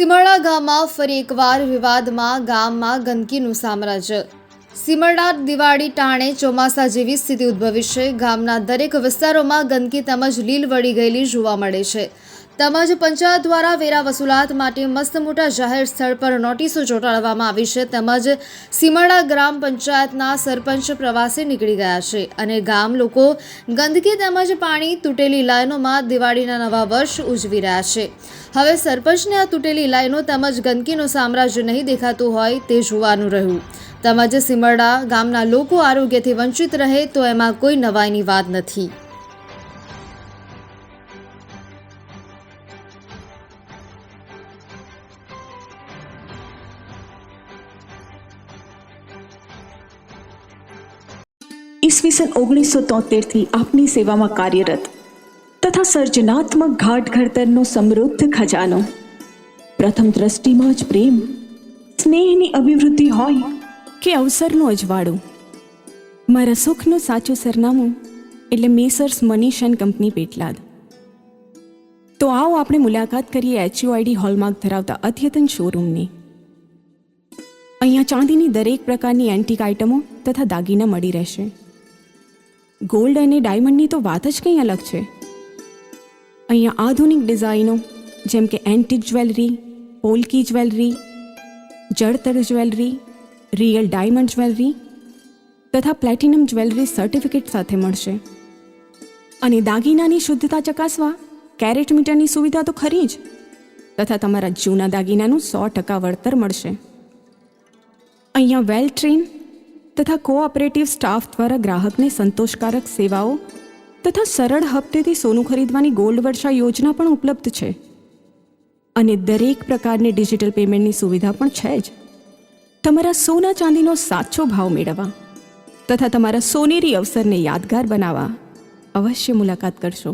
સિમરડા ગામમાં ફરી એકવાર વિવાદમાં ગામમાં ગંદકીનું સામ્રાજ્ય. સિમરડા દિવાળી, ટાણે, ચોમાસા જેવી સ્થિતિ ઉદ્ભવી છે. ગામના દરેક વિસ્તારોમાં ગંદકી તેમજ લીલ વળી ગયેલી જોવા મળે છે. તેમજ પંચાયત દ્વારા વેરા વસૂલાત માટે મસ્ત મોટા જાહેર સ્થળ પર નોટિસો ચોંટાડવામાં આવી છે. તેમજ સિમરડા ગ્રામ પંચાયતના સરપંચ પ્રવાસે નીકળી ગયા છે અને ગામ લોકો ગંદકી તેમજ પાણી તૂટેલી લાઈનોમાં દિવાળીના નવા વર્ષ ઉજવી રહ્યા છે. હવે સરપંચને આ તૂટેલી લાઈનો તેમજ ગંદકીનું સામ્રાજ્ય નહીં દેખાતું હોય તે જોવાનું રહ્યું. તેમજ સિમરડા ગામના લોકો આરોગ્યથી વંચિત રહે તો એમાં કોઈ નવાઈની વાત નથી. ઈસવીસન ઓગણીસો તોતેરથી આપની સેવામાં કાર્યરત તથા સર્જનાત્મક ઘાટ ઘડતરનો સમૃદ્ધ ખજાનો. પ્રથમ દ્રષ્ટિમાં જ પ્રેમ, સ્નેહની અભિવૃદ્ધિ હોય કે અવસરનું અજવાળું મારા સુખનું સાચું સરનામું એટલે messrs Manish and company Petlad. તો આવો આપણે મુલાકાત કરીએ એચયુઆઈડી હોલમાર્ક ધરાવતા અદ્યતન શોરૂમની. અહીંયા ચાંદીની દરેક પ્રકારની એન્ટિક આઇટમો તથા દાગીના મળી રહેશે. ગોલ્ડ અને ડાયમંડની તો વાત જ કંઈ અલગ છે. અહીંયા આધુનિક ડિઝાઇનો, જેમ કે એન્ટિક જ્વેલરી, પોલકી જ્વેલરી, જળતર જ્વેલરી રિયલ ડાયમંડ જ્વેલરી તથા પ્લેટિનમ જ્વેલરી સર્ટિફિકેટ સાથે મળશે. અને દાગીનાની શુદ્ધતા ચકાસવા કેરેટ મીટરની સુવિધા તો ખરી જ. તથા તમારા જૂના દાગીનાનું સો ટકા વળતર મળશે. અહીંયા વેલ ટ્રેન તથા કોઓપરેટિવ સ્ટાફ દ્વારા ગ્રાહકને સંતોષકારક સેવાઓ તથા સરળ હપ્તેથી સોનું ખરીદવાની ગોલ્ડ વર્ષા યોજના પણ ઉપલબ્ધ છે. અને દરેક પ્રકારની ડિજિટલ પેમેન્ટની સુવિધા પણ છે જ. તમારા સોના ચાંદીનો સાચો ભાવ મેળવવા તથા તમારા સોનેરી અવસરને યાદગાર બનાવવા અવશ્ય મુલાકાત કરશો.